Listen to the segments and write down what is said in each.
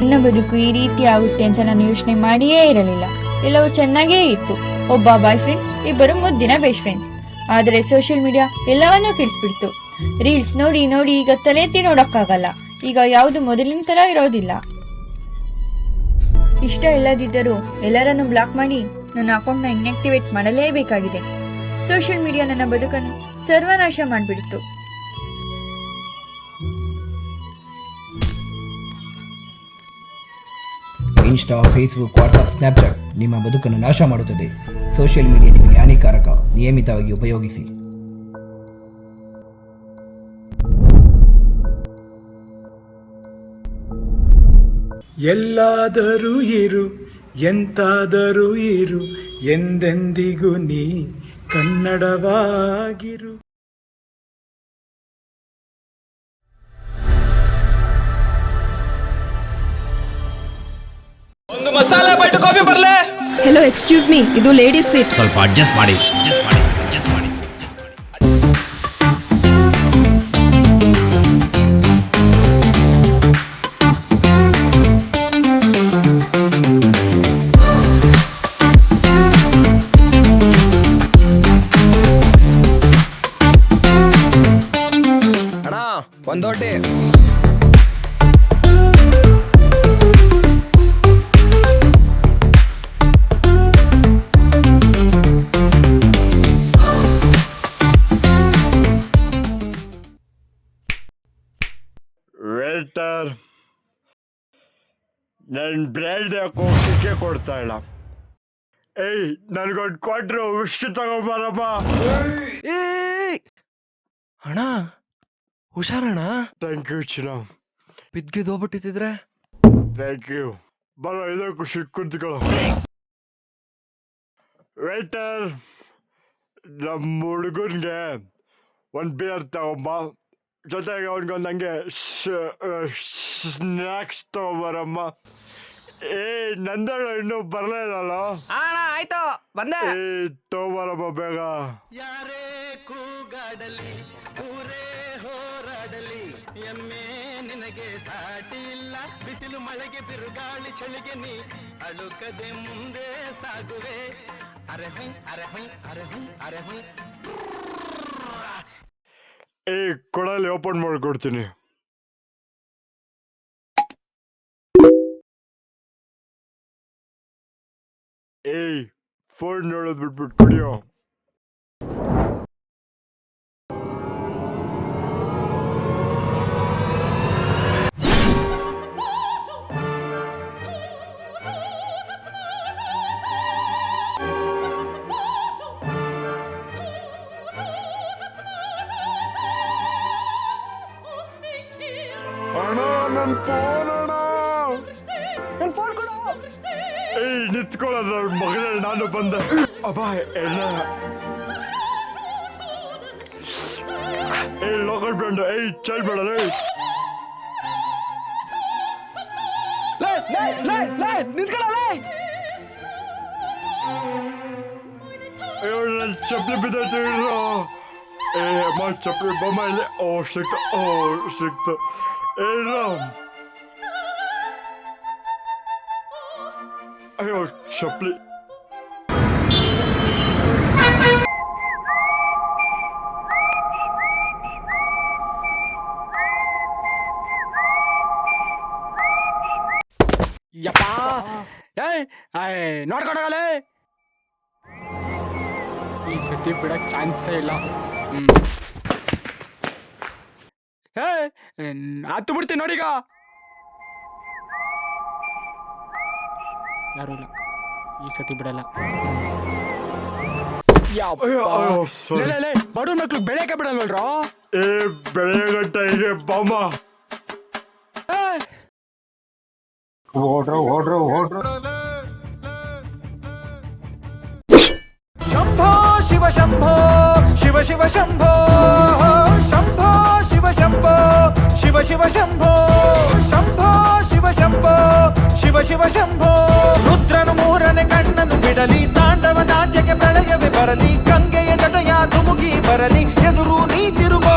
ನನ್ನ ಬದುಕು ಈ ರೀತಿ ಆಗುತ್ತೆ ಅಂತ ನಾನು ಯೋಚನೆ ಮಾಡಿಯೇ ಇರಲಿಲ್ಲ. ಎಲ್ಲವೂ ಚೆನ್ನಾಗೇ ಇತ್ತು. ಒಬ್ಬ ಬಾಯ್ ಫ್ರೆಂಡ್ ಇಬ್ಬರು ಮುದ್ದಿನ ಬೆಸ್ಟ್ ಫ್ರೆಂಡ್ಸ್ ಆದರೆ ಸೋಷಿಯಲ್ ಮೀಡಿಯಾ ಎಲ್ಲವನ್ನೂ ಕೆಡಿಸ್ಬಿಡ್ತು. ರೀಲ್ಸ್ ನೋಡಿ ನೋಡಿ ಈಗ ತಲೆ ಎತ್ತಿ ನೋಡಕ್ಕಾಗಲ್ಲ. ಈಗ ಯಾವುದು ಮೊದಲಿನ ತರ ಇರೋದಿಲ್ಲ. ಇಷ್ಟ ಇಲ್ಲದಿದ್ದರೂ ಎಲ್ಲರನ್ನು ಬ್ಲಾಕ್ ಮಾಡಿ ನನ್ನ ಅಕೌಂಟ್ನ ಇನ್ಆಕ್ಟಿವೇಟ್ ಮಾಡಲೇಬೇಕಾಗಿದೆ. ಸೋಷಿಯಲ್ ಮೀಡಿಯಾ ನನ್ನ ಬದುಕನ್ನು ಸರ್ವನಾಶ ಮಾಡಿಬಿಡ್ತು. ಇನ್ಸ್ಟಾ ಫೇಸ್ಬುಕ್ ವಾಟ್ಸ್ಆಪ್ ಸ್ನ್ಯಾಪ್ಚಾಟ್ ನಿಮ್ಮ ಬದುಕನ್ನು ನಾಶ ಮಾಡುತ್ತದೆ. ಸೋಷಿಯಲ್ ಮೀಡಿಯಾ ನಿಮಗೆ ಹಾನಿಕಾರಕ, ನಿಯಮಿತವಾಗಿ ಉಪಯೋಗಿಸಿ. ಎಲ್ಲಾದರೂ ಇರು, ಎಂತಾದರೂ ಇರು, ಎಂದೆಂದಿಗೂ ನೀ ಕನ್ನಡವಾಗಿರು. ಮಸಾಲೆ ಬೈಟ್ ಕಾಫಿ ಬರ್ಲೆ? ಹೆಲೋ ಎಕ್ಸ್ಕ್ಯೂಸ್ ಮೀ ಇದು ಲೇಡೀಸ್ ಸೀಟ್ ಸ್ವಲ್ಪ ಅಡ್ಜಸ್ಟ್ ಮಾಡಿ ಅಡ್ಜಸ್ಟ್ ಮಾಡಿ ಅಡ್ಜಸ್ಟ್ ಮಾಡಿ. ಅಣ್ಣ ಒಂದೊಡ್ಡಿ ನನ್ನ ಬ್ರೆಡ್ ಯಾಕೆ ಕೊಡ್ತಾ ಇಲ್ಲ. ಏಯ್ ನನ್ಗೊಂದು ಕೊಟ್ರು ಉಷ್ಟು ತಗೊಂಬರಮ್ಮ. ಅಣ್ಣ ಹುಷಾರಣ್ಣ? ಥ್ಯಾಂಕ್ ಯು ಚಿನ್ನ ಬಿದ್ಗಿದ್ ಹೋಗ್ಬಿಟ್ಟಿದ್ರೆ? ಥ್ಯಾಂಕ್ ಯು ಬರೋ ಇದೇ ಖುಷಿ ಕುಂತ್ಕೊಳ್ಳೋ. ವೇಟರ್ ನಮ್ಮ ಹುಡುಗನ್ಗೆ ಒಂದು ಬಿಯರ್ ತಗೊಂಬ. ಜೊತೆಗೆ ಅವ್ನಿಗೊಂದು ಹಂಗೆ ಸ್ನ್ಯಾಕ್ಸ್ ತಗೊಬರಮ್ಮ. ಏ ನಂದೇಳು ಇನ್ನೂ ಬರಲಿಲ್ಲಲ್ಲ ಅಣ್ಣ ಆಯ್ತು ಬಂದೆ. ಏ ತಗೊಂಬರಮ್ಮ ಬೇಗ. ಯಾರೇ ಕೂಗಾಡಲಿ ಊರೇ ಹೋರಾಡಲಿ ಎಮ್ಮೆ ನಿನಗೆ ಸಾಟಿ ಇಲ್ಲ ಬಿಸಿಲು ಮಳೆಗೆ ಬಿರುಗಾಳಿ ಚಳಿಗೆ ನೀ ಅಳುಕದೆ ಮುಂದೆ ಸಾಗುವೆ. ಅರೆ ಹೈ ಅರೆ ಹೈ ಅರೆ ಹೈ ಅರೆ ಹುಯ್ ಏ ಕೊಡಲಿ ಓಪನ್ ಮಾಡಿಕೊಡ್ತೀನಿ. ಏಯ್ ಫೋನ್ ನೋಡೋದು ಬಿಟ್ಬಿಟ್ಟು ಕುಡಿಯೋ. ಅಣ್ಣ ನನ್ನ ಫೋನ್ ಅಣ್ಣ ನನ್ನ ಫೋನ್ ಕೊಡು ಏಯ್ ನಿಂತ್ಕೊಳ್ಳೋದು ನನ್ನ ಮಗಳೇ ನಾನು ಬಂದೆ ಅಬ್ಬಾ ಎಲ್ಲ ಏಯ್ ಲೋಕಲ್ ಬ್ರ್ಯಾಂಡ್ ಏಯ್ ಚಲ್ ಬೇಡ ಲೇ ಅಯ್ಯೋ ನನ್ನ ಚಪ್ಪಲಿ ಬಿದ್ದೈತೆ ಇರೋ ಏ ಅಮ್ಮ ಚಪ್ಪಲಿ ಬೊಮ್ಮ ಇಲ್ಲಿ ಓ ಸಿಕ್ತ ಓ ಸಿಕ್ತ ಏ ರಾಮ್ ಅಯ್ಯೋ ಚಪ್ಪಲಿ ಯಪ್ಪ. ಏಯ್ ನೋಡ್ಕೊಂಡೋಗಲೇ ಈ ಸತಿ ಬಿಡಕ್ ಚಾನ್ಸೇ ಇಲ್ಲ. ಹ್ಮ್ ಏಯ್ ಹತ್ತು ಬಿಡ್ತೀನಿ ನೋಡೀಗ. ಯಾರು ಇಲ್ಲ. ಈ ಸತಿ ಬಿಡಲ್ಲ. ಬಡವ್ರ ಮಕ್ಳು ಬೆಳೆಯಕ್ಕೆ ಬಿಡಲ್ವಲ್ರೋ? ಏ ಬೆಳೆಗಟ್ಟ ಹೀಗೆ ಬಾಮ. ಶಂಭೋ ಶಿವ ಶಂಭೋ ಶಿವ ಶಿವ ಶಂಭೋ ಶಂಭೋ ಶಿವ ಶಂಭೋ ಶಿವ ಶಿವ ಶಂಭೋ ಶಂಭೋ ಶಿವ ಶಂಭೋ ಶಿವ ಶಿವ ಶಂಭೋ ರುದ್ರನು ಮೂರನೇ ಕಣ್ಣನು ಬಿಡಲಿ ತಾಂಡವ ನಾಟ್ಯಕ್ಕೆ ಪ್ರಳಯವೇ ಬರಲಿ ಗಂಗೆಯ ಜಟಯ ಧುಮುಕಿ ಬರಲಿ ಎದುರು ನೀ ತಿರುಗೋ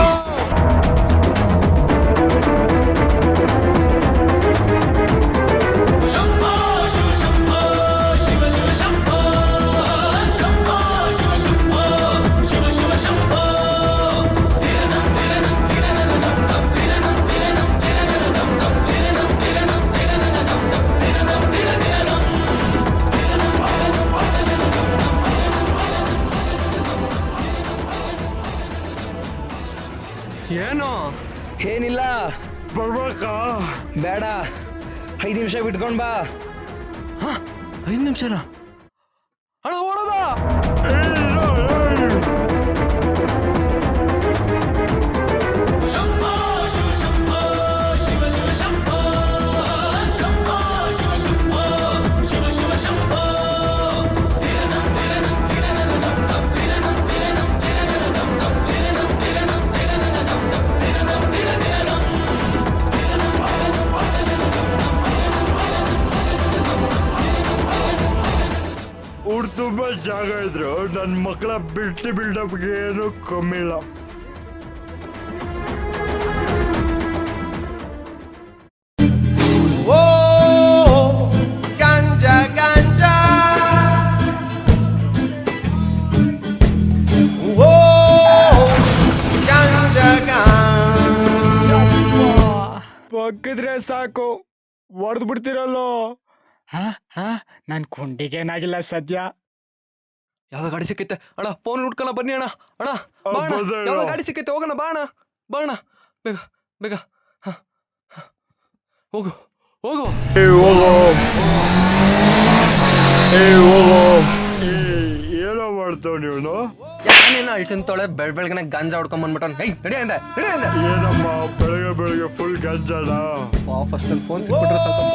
ಬೇಡ ಐದು ನಿಮಿಷ ಬಿಟ್ಕೊಂಡ್ ಬಾ. ಐದು ನಿಮಿಷನಾ? ಅಣ್ಣ ಓಡೋದ? ಜಾಗ ಇದ್ರು ನನ್ನ ಮಕ್ಕಳ ಬಿಲ್ಟಿ ಬಿಲ್ಡಪ್ಗೆ ಏನು ಕಮ್ಮಿ ಇಲ್ಲ ganja, ganja. Ganja, ganja. ಬಗ್ಗಿದ್ರೆ ಸಾಕು ಹೊಡೆದು ಬಿಡ್ತಿರಲ್ಲೋ ಹಾ ಹಾ ನನ್ನ ಕುಂಡಿಗೇನಾಗಿಲ್ಲ ಸದ್ಯ ಯಾವ್ದೋ ಗಾಡಿ ಸಿಕ್ಕೈತೆ. ಅಣ್ಣ ಫೋನ್ ಹುಡ್ಕಲ್ಲ ಬನ್ನಿ ಅಣ್ಣ. ಅಣ್ಣ ಬಾಣ ಅಣ್ಣ. ಬಂದೆ ಅಣ್ಣ. ಯಾವ್ದೋ ಗಾಡಿ ಸಿಕ್ಕೈತೆ ಹೋಗೋಣ ಬಾಣ ಬಾಣ ಬಾ ಅಣ್ಣ. ಬೇಗ ಬೇಗ. ಹ, ಹ. ಹೋಗು ಹೋಗು. ಏ ಹೋಗೋ. ಏ ಹೋಗೋ. ಏ ಏನೋ ಮಾಡ್ತಾವ ನೀವು ಯಾನೇನ ಅಳ್ಸಿಂತೊಳೆ ಬೆಳ್ ಬೆಳಗ್ನೆ ಗಾಂಜಾ ಹೊಡ್ಕೊಂಡ್ ಬಂದ್ಬಿಟ್ಟು ಹೈ ನಡಿ ಅಂದೆ ನಡಿ ಅಂದೆ. ಏನಮ್ಮ ಬೆಳಗ್ಗೆ ಬೆಳಗ್ಗೆ ಫುಲ್ ಗಂಜಾನ? ಫಸ್ಟ್ ಫೋನ್ ಸಿಕ್ಬಿಟ್ರೆ ಸಾಕಪ್ಪ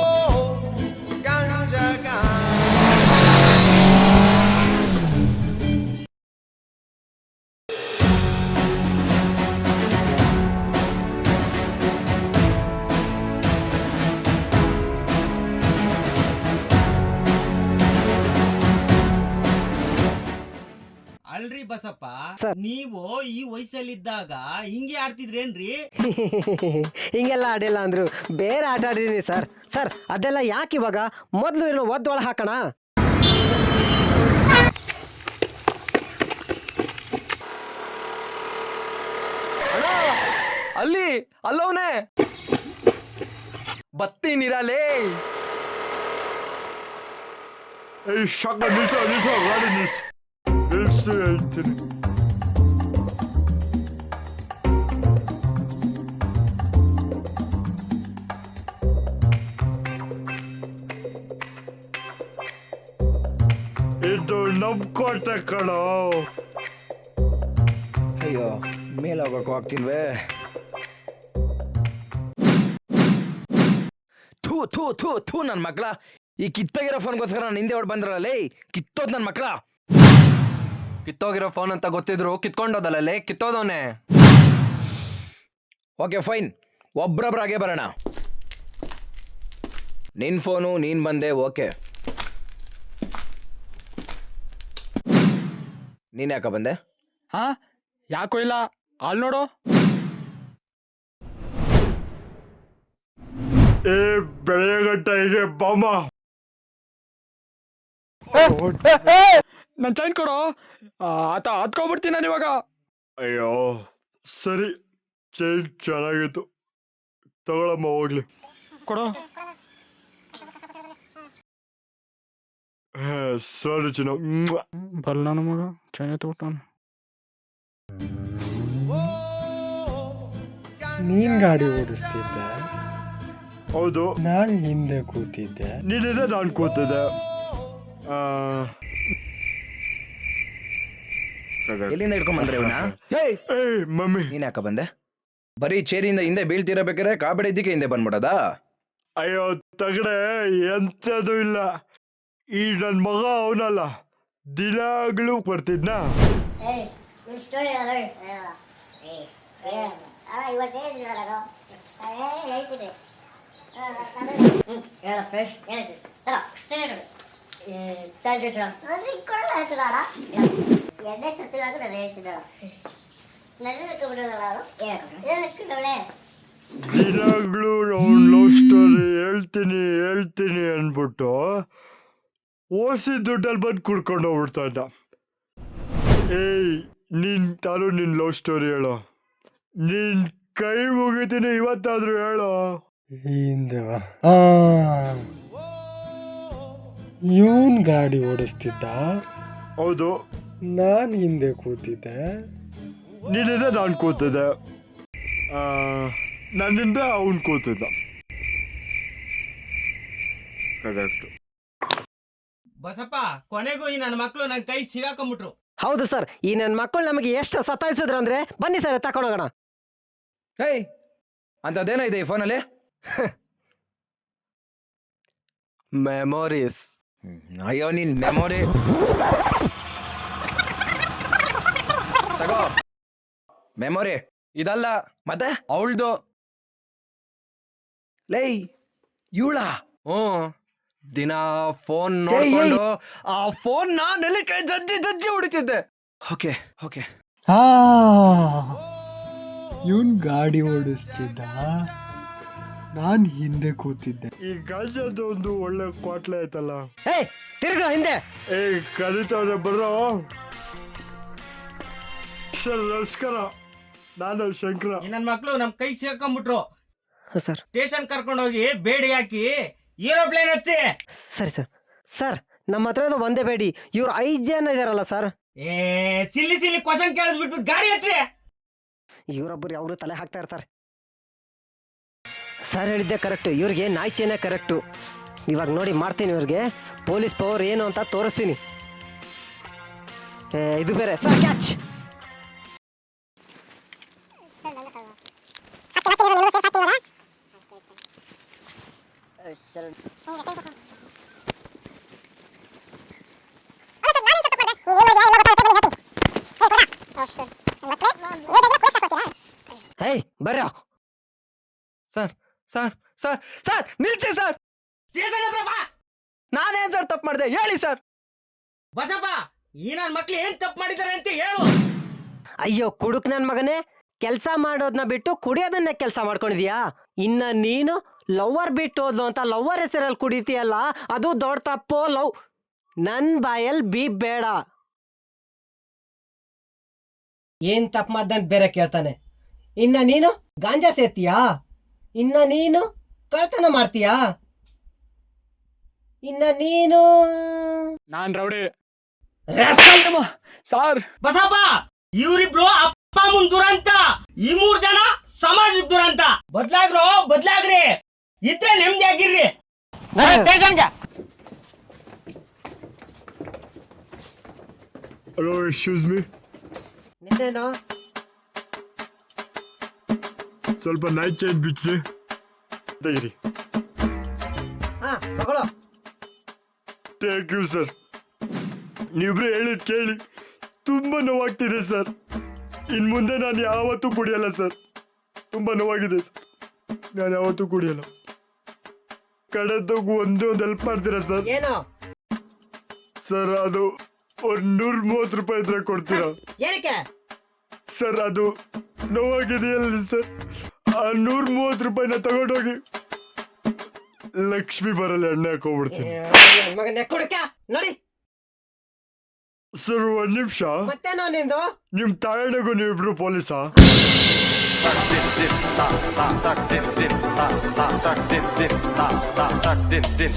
ಅಲ್ರಿ ಬಸಪ್ಪ ನೀವು ಈ ವಯಸ್ಸಲ್ಲಿದ್ದಾಗ ಹಿಂಗೆ ಆಡ್ತಿದ್ರೇನ್ರಿ? ಹಿಂಗೆಲ್ಲ ಆಡಿಲ್ಲ ಅಂದ್ರು. ಬೇರೆ ಆಟ ಆಡಿದೀನಿ ಸರ್. ಸರ್ ಅದೆಲ್ಲ ಯಾಕೆ ಇವಾಗ? ಮೊದಲು ಇರೋ ಒದ್ದೊಳ ಹಾಕೋಣ? ಅಲ್ಲಿ ಅಲ್ಲಿ ಅಲ್ಲವನೇ ಬತ್ತೀನಿರಲೇ ಏ ಶಾಕ ನಿಲ್ಸೋ ನಿಲ್ಸೋ ಗಾಡಿ ನಿಲ್ಸು. ಕಣೋ ಅಯ್ಯೋ ಮೇಲೆ ಆಗ್ತಿಲ್ವೇ ಥೂ ಥೂ ಥೂ ಥೂ ನನ್ನ ಮಕ್ಳ. ಈ ಕಿತ್ತೋಗಿರೋ ಫೋನ್ಗೋಸ್ಕರ ನಾನು ಹಿಂದೆ ಹೊಡ್ ಬಂದ್ರಲ್ಲ ಕಿತ್ತೋದ್ ನನ್ನ ಮಕ್ಳ. ಕಿತ್ತೋಗಿರೋ ಫೋನ್ ಅಂತ ಗೊತ್ತಿದ್ರು ಕಿತ್ಕೊಂಡೋದಲ್ಲೇ ಕಿತ್ತೋದವನೇ. ಓಕೆ ಫೈನ್ ಒಬ್ರೊಬ್ರಾಗೆ ಬರೋಣ. ನಿನ್ ಫೋನು ನೀನ್ ಬಂದೆ ಓಕೆ ನೀನ್ ಯಾಕ ಬಂದೆ? ಹಾ ಯಾಕೋ ಇಲ್ಲ? ಅಲ್ಲಿ ನೋಡು. ಏ ಬೆಳೆಗಟ್ಟ ಹೀಗೆ ಬಾಮ. ನನ್ ಚೈನ್ ಕೊಡು. ಆತ ಹತ್ಕೊಂಡ್ಬಿಡ್ತೀನಿ ನಾನು ಇವಾಗ. ಅಯ್ಯೋ ಸರಿ. ಚೈನ್ ಚೆನ್ನಾಗಿತ್ತು. ತಗೊಳಮ್ಮ ಹೋಗ್ಲಿ. ಕೊಡು. ಹೇ ಸರಿ ಚಿನ್ನ. ಮ್ವಾ. ಬಲ್ಲ ನನ್ನ ಮಗ. ಚೈನ್ ಎತ್ಬಿಟ್ಟವನು ನೀನ್ ಗಾಡಿ ಓಡಿಸ್ತಿದ್ದೆ. ಹೌದು. ನಾನು ಹಿಂದೆ ಕೂತಿದ್ದೆ. ನೀನಿದೆ ನಾನು ಕೂತಿದ್ದೆ. ಆ, ಎಲ್ಲಿಂದ ಹಿಡ್ಕೊಂಡ್ ಬಂದ್ರೆ ಇವನ ಏಯ್! ಏಯ್ ಮಮ್ಮಿ. ನೀನ್ ಯಾಕ ಬಂದೆ? ಬರೀ ಚೇರಿಂದ ಹಿಂದೆ ಬೀಳ್ತಿರಬೇಕಾದ್ರೆ ಕಾಬಡಿ ಇದ್ದಕ್ಕೆ ಹಿಂದೆ ಬಂದ್ಬಿಡೋದಾ? ಅಯ್ಯೋ ತಗಡೆ ಎಂತದು ಇಲ್ಲ. ಈ ನನ್ನ ಮಗ ಅವನಲ್ಲ. ದಿನಾಗ್ಲೂ ಬರ್ತಿದ್ನ? ದಿನಾಗ್ಲೂ ಅವ್ನ ಲವ್ ಸ್ಟೋರಿ ಹೇಳ್ತೀನಿ ಹೇಳ್ತೀನಿ ಅಂದ್ಬಿಟ್ಟು ಓಸಿ ದುಡ್ಡಲ್ಲಿ ಬಂದು ಕುಡ್ಕೊಂಡು ಹೋಗ್ಬಿಡ್ತಾ ಇದ್ದ. ಏಯ್ ನೀನ್ ತಾನು ನಿನ್ ಲವ್ ಸ್ಟೋರಿ ಹೇಳೋ. ನಿನ್ ಕೈ ಮುಗಿತೀನಿ ಇವತ್ತಾದ್ರೂ ಹೇಳೋ. ಹಿಂದೆ ಆ ಇವನ್ ಗಾಡಿ ಓಡಿಸ್ತಿದ್ದ? ಹೌದು. ನಾನ್ ಹಿಂದೆ ಕೂತಿದ್ದೆ. ನೀನಿದೆ ನಾನು ಕೂತಿದ್ದೆ. ಆ, ನನ್ನಿಂದ ಅವನು ಕೂತಿದ್ದ. ಕರೆಕ್ಟ್ ಬಸಪ್ಪ ಕೊನೆಗೂ ಈ ನನ್ನ ಮಕ್ಕಳು ನನ್ನ ಕೈ ಸಿಗಾಕೊಂಬಿಟ್ರು. ಹೌದು ಸರ್ ಈ ನನ್ನ ಮಕ್ಕಳು ನಮಗೆ ಎಷ್ಟು ಸತಾಯಿಸಿದ್ರು ಅಂದ್ರೆ ಬನ್ನಿ ಸರ್ ತಕೊಂಡೋಗೋಣ ಹೇಯ್ ಅಂಥದ್ದೇನೋ ಇದೆ ಈ ಫೋನಲ್ಲಿ? ಮೆಮೊರೀಸ್ ಅಯ್ಯೋ ನಿನ್ ಮೆಮೊರಿ ತಗೋ. ಮೆಮೊರಿ ಇದಲ್ಲ. ಮತ್ತೆ? ಅವಳ್ದು. ಲೈ ಇವಳ? ಹ್ಞೂ. ದಿನ ಫೋನ್. ನೋಡ್ಕೊಂಡು ಆ ಫೋನ್ ನಾ ನೆಲಕ್ಕೆ ಜಜ್ಜಿ ಜಜ್ಜಿ ಹೊಡಿತಿದ್ದೆ. Okay okay. ಹಾ ಇವನ್ ಗಾಡಿ ಓಡಿಸ್ತಿದ್ದ? ನಾನ್ ಹಿಂದೆ ಕೂತಿದ್ದೆ. ಈ ಗಾಜದ ಒಂದು ಒಳ್ಳೆ ಕ್ವಾಟ್ಲೆ ಆಯ್ತಲ್ಲ? ಏ ತಿರ್ಗ ಹಿಂದೆ. ಏ ಕರೀತವ್ರೆ ಬರೋ ಸರ್ ನಮಸ್ಕಾರ ನಾನು ಶಂಕರ. ನನ್ನ ನನ್ ಮಕ್ಳು ನಮ್ ಕೈ ಸಿಗಾಕೊಂಬಿಟ್ರು ಸರ್. ಸ್ಟೇಷನ್ ಕರ್ಕೊಂಡೋಗಿ ಬೇಡಿ ಹಾಕಿ. ಏರೋಪ್ಲೇನ್ ಹಚ್ಚಿ. ಸರಿ ಸರ್. ಸರ್ ನಮ್ಮ ಹತ್ರ ಇದು ಒಂದೇ ಬೇಡಿ. ಇವ್ರು ಐದು ಜನ ಇದಾರಲ್ಲ ಸರ್. ಏ ಸಿಲ್ಲಿ ಸಿಲ್ಲಿ ಕ್ವಶನ್ ಕೇಳಿದ್ ಬಿಟ್ಬಿಟ್ಟು ಗಾಡಿ ಹಚ್ಚಿ. ಇವರೊಬ್ಬರು ಯಾವಾಗಲೂ ತಲೆ ಹಾಕ್ತಾ ಇರ್ತಾರೆ. ಸರ್ ಹೇಳಿದ್ದೆ ಕರೆಕ್ಟು. ಇವ್ರಿಗೆ ನಾಯಿ ಚೇನೆ ಕರೆಕ್ಟು. ಇವಾಗ ನೋಡಿ ಮಾಡ್ತೀನಿ ಇವ್ರಿಗೆ. ಪೊಲೀಸ್ ಪವರ್ ಏನು ಅಂತ ತೋರಿಸ್ತೀನಿ. ಏ, ಇದು ಬೇರೆ. Sir catch. ಹೇಯ್ ಬರ್ರ. ಸರ್ ಸರ್ ಸರ್ ಸರ್ ನಿಲ್ಸಿ ಸರ್. ನಾನೇನ್ ಸರ್ ತಪ್ಪು ಮಾಡಿದೆ? ಹೇಳಿ ಸರ್. ಬಸಪ್ಪ ಈ ನನ್ ಮಕ್ಳು ಏನ್ ತಪ್ಪು ಮಾಡಿದ್ದಾರೆ ಅಂತ ಹೇಳು. ಅಯ್ಯೋ ಕುಡುಕ್ ನನ್ ಮಗನೇ. ಕೆಲಸ ಮಾಡೋದನ್ನ ಬಿಟ್ಟು ಕುಡಿಯೋದನ್ನ ಕೆಲಸ ಮಾಡ್ಕೊಂಡಿದ್ಯಾ? ಇನ್ನ ನೀನು ಲವ್ವರ್ ಬಿಟ್ಟು ಹೋದ್ಲು ಅಂತ ಲವ್ವರ್ ಹೆಸರಲ್ಲಿ ಕುಡಿತೀಯಲ್ಲ ಅದು ದೊಡ್ಡ ತಪ್ಪು ಲವ್. ನನ್ ಬಾಯಲ್ಲಿ ಬಿ ಬೇಡ. ಏನ್ ತಪ್ಪು ಮಾಡ್ದಂತ ಬೇರೆ ಕೇಳ್ತಾನೆ. ಇನ್ನ ನೀನು ಗಾಂಜಾ ಸೇತೀಯಾ ಇನ್ನ ನೀನು ಕಳ್ತನ ಮಾಡ್ತೀಯಾ? ಇನ್ನ ನೀನು ನಾನ್ ರೌಡಿ. ಸಾರ್. ಬಸಪ್ಪ! ಇವ್ರಿಬ್ರು ಅಪ್ಪ ಮುಂದ್ ದುರಂತ ಈ ಮೂರ್ ಜನ ಸಮಾಜ ದುರಂತ. ಬದ್ಲಾಗ್ರೋ ಬದ್ಲಾಗ್ರಿ. ಇದ್ರೆ ನೆಮ್ಮದಿ ಆಗಿರ್ರಿ ಹಲೋ ಎಕ್ಸ್ಕ್ಯೂಸ್ ಮೀ ನಿಂದೇನೋ? ಸ್ವಲ್ಪ ನೈಟ್ ಚೇಂಜ್ ಬಿಚ್ಚಿ ತೆಗಿರಿ ಹಾ ತಗೊಳ್ಳೋ. ಥ್ಯಾಂಕ್ ಯು ಸರ್ ನೀವಿಬ್ರು ಹೇಳಿದ್ ಕೇಳಿ ತುಂಬಾ ನೋವಾಗ್ತಿದೆ ಸರ್ ಇನ್ನು ಮುಂದೆ ನಾನು ಯಾವತ್ತೂ ಕುಡಿಯಲ್ಲ ಸರ್. ತುಂಬ ನೋವಾಗಿದೆ ಸರ್. ನಾನು ಯಾವತ್ತೂ ಕುಡಿಯಲ್ಲ. ಕಡೆದೋಗು ಒಂದೇ ಒಂದು ಹೆಲ್ಪ್ ಮಾಡ್ತೀರಾ ಸರ್? ಏನೋ? ಸರ್ ಅದು ಒಂದು ನೂರ ಮೂವತ್ತು ರೂಪಾಯಿ ಇದ್ರೆ ಕೊಡ್ತೀರಾ? ಏನಕ್ಕೆ? ಸರ್ ಅದು ನೋವಾಗಿದೆಯಲ್ಲ ಸರ್. ಆ ನೂರ ಮೂವತ್ತು ರೂಪಾಯಿನ ತಗೊಂಡೋಗಿ ಲಕ್ಷ್ಮಿ ಬರಲ್ಲ ಎಣ್ಣೆ ಹಾಕೊಂಡ್ಬಿಡ್ತೀನಿ ಮಗನೇ ಕುಡ್ಕ ನೋಡಿ. ಸರ್ ಒಂದ್ ನಿಮಿಷ ಮತ್ತೇನೋ ನಿಂದು ನಿಮ್ ತಾಯಣ್ಣಗೂ ನೀವಿಬ್ರು ಪೊಲೀಸಾ din